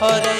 Hare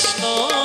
Krishna